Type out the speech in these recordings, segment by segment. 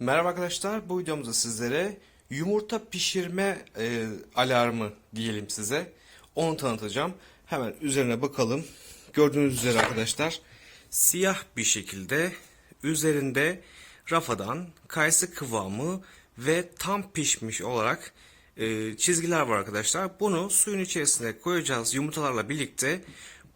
Merhaba arkadaşlar, bu videomuzda sizlere yumurta pişirme e, alarmı diyelim size. Onu tanıtacağım. Hemen üzerine bakalım. Gördüğünüz üzere arkadaşlar siyah bir şekilde üzerinde rafadan kayısı kıvamı ve tam pişmiş olarak e, çizgiler var arkadaşlar. Bunu suyun içerisine koyacağız yumurtalarla birlikte.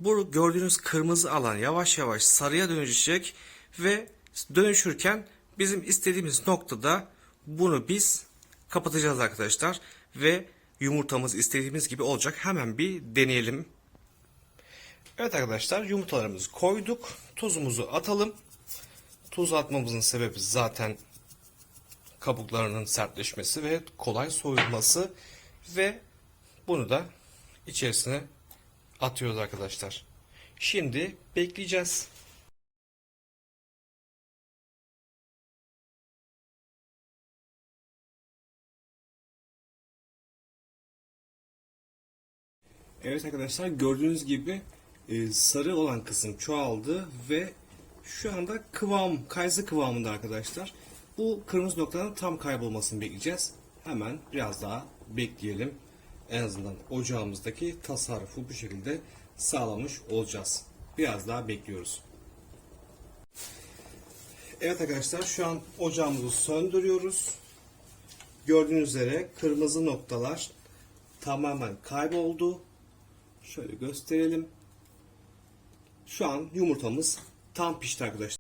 Bu gördüğünüz kırmızı alan yavaş yavaş sarıya dönüşecek ve dönüşürken bizim istediğimiz noktada bunu biz kapatacağız arkadaşlar ve yumurtamız istediğimiz gibi olacak. Hemen bir deneyelim. Evet arkadaşlar yumurtalarımızı koyduk. Tuzumuzu atalım. Tuz atmamızın sebebi zaten kabuklarının sertleşmesi ve kolay soyulması ve bunu da içerisine atıyoruz arkadaşlar. Şimdi bekleyeceğiz. Evet arkadaşlar gördüğünüz gibi e, sarı olan kısım çoğaldı ve şu anda kıvam, kayısı kıvamında arkadaşlar. Bu kırmızı noktanın tam kaybolmasını bekleyeceğiz. Hemen biraz daha bekleyelim. En azından ocağımızdaki tasarrufu bu şekilde sağlamış olacağız. Biraz daha bekliyoruz. Evet arkadaşlar şu an ocağımızı söndürüyoruz. Gördüğünüz üzere kırmızı noktalar tamamen kayboldu. Şöyle gösterelim. Şu an yumurtamız tam pişti arkadaşlar.